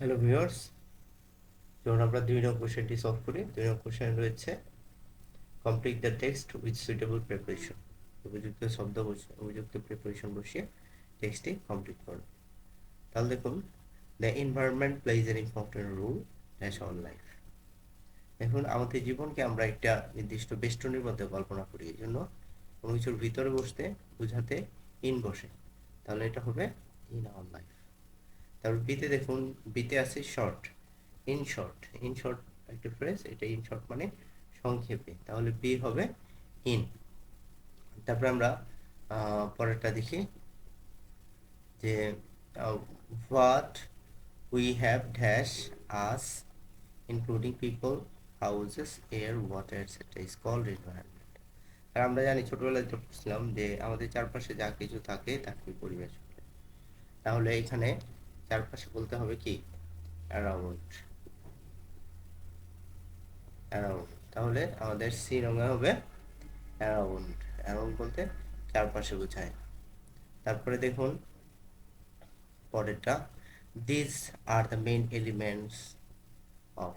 Hello viewers যখন আমরা দুই নং কোশ্চেনটি সলভ করি। দুই নং কোশ্চেন রয়েছে complete the text with suitable preposition উপযুক্ত শব্দ উপযুক্ত প্রিপারেশন বসিয়ে টেক্সটটি কমপ্লিট করুন। তাহলে দেখুন the environment plays an important role dash on life দেখুন, আমাদের জীবনকে আমরা একটা নির্দিষ্ট বেষ্টনীর মধ্যে কল্পনা করি। এই জন্য কোনো কিছুর ভিতরে বসতে, বুঝাতে ইন বসে। তাহলে এটা হবে ইন আওয়ার লাইফ তারপর বিতে দেখুন বিতে আছে short in short in short একটা ফ্রেজ এটা ইন শর্ট মানে সংক্ষেপে। তাহলে বি হবে ইন তারপর আমরা পরেরটা দেখি যে what we have dash us including people houses air water etcetera is called environment আর আমরা জানি, ছোটবেলায় তো পড়ছিলাম যে, আমাদের চারপাশে যা কিছু থাকে, তাকে পরিবেশ তাহলে এখানে চারপাশে বলতে হবে কি? অ্যারাউন্ড। অ্যারাউন্ড। তাহলে আমাদের সি রঙে হবে অ্যারাউন্ড। অ্যারাউন্ড বলতে চারপাশে বোঝায়। তারপরে দেখুন, পরেরটা। This are the main elements of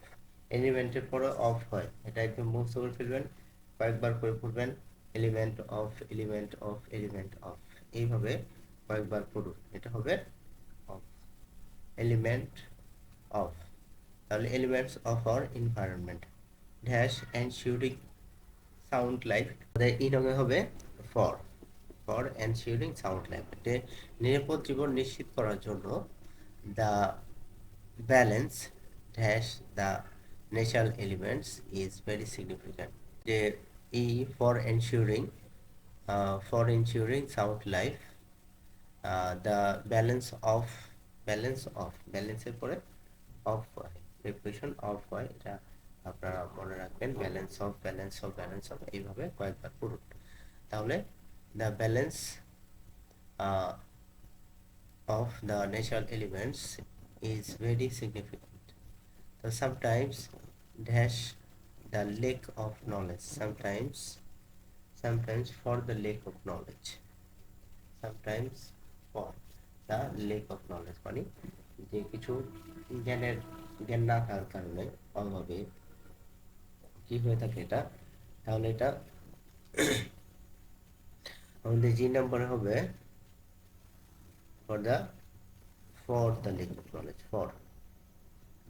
এলিমেন্টের পরে অফ হয়। এটা একদম মুখস্থ করে ফেলবেন। কয়েকবার করে পড়বেন। Element of element of element of এইভাবে কয়েকবার পড়ুন। এটা হবে এলিমেন্ট অফ তাহলে elements of our environment dash ensuring sound life E রঙে হবে for for ensuring sound life নিরাপদ জীবন নিশ্চিত করার জন্য the balance dash the natural elements is very significant যে E for ensuring for ensuring sound life the balance of balance of ব্যালেন্সের পরে অফ হয় প্রিপারেশন অফ হয় এটা আপনারা মনে রাখবেন balance of balance of balance of এইভাবে কয়েকবার পড়ুন। তাহলে the balance of the natural elements is very significant তো sometimes dash the lack of knowledge sometimes sometimes for the lake of knowledge, sometimes for the lake of knowledge মানে যে কিছু জ্ঞানের, জ্ঞান না থাকার কারণে অভাবে কি হয়ে থাকে এটা, তাহলে এটা আমাদের জি নাম্বারে হবে for the for the lack of knowledge for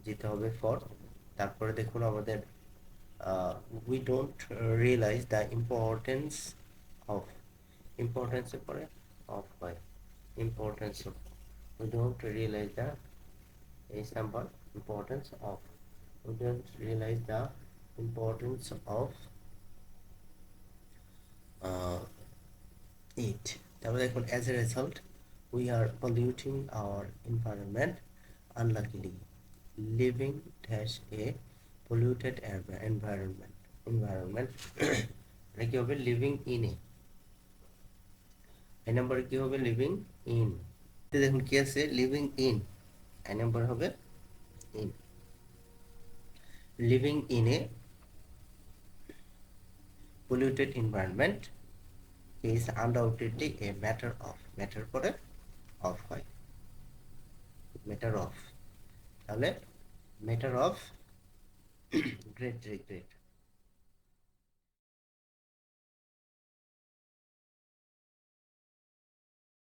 যেতে হবে ফর তারপরে দেখুন আমাদের we we realise the importance of ইম্পর্টেন্সের পরে অফ হয়। importance of we don't realize the is number importance of we don't realize the importance of uh, it তারপরে দেখুন as a result we are polluting our environment unluckily living dash a polluted env- environment environment এটা কি হবে living in এ এই নম্বরে কি হবে living in দেখুন কি আছে লিভিং ইন এই নম্বর হবে in living in a polluted environment is undoubtedly a matter of matter পরে অফ হয় matter of তাহলে matter of great great great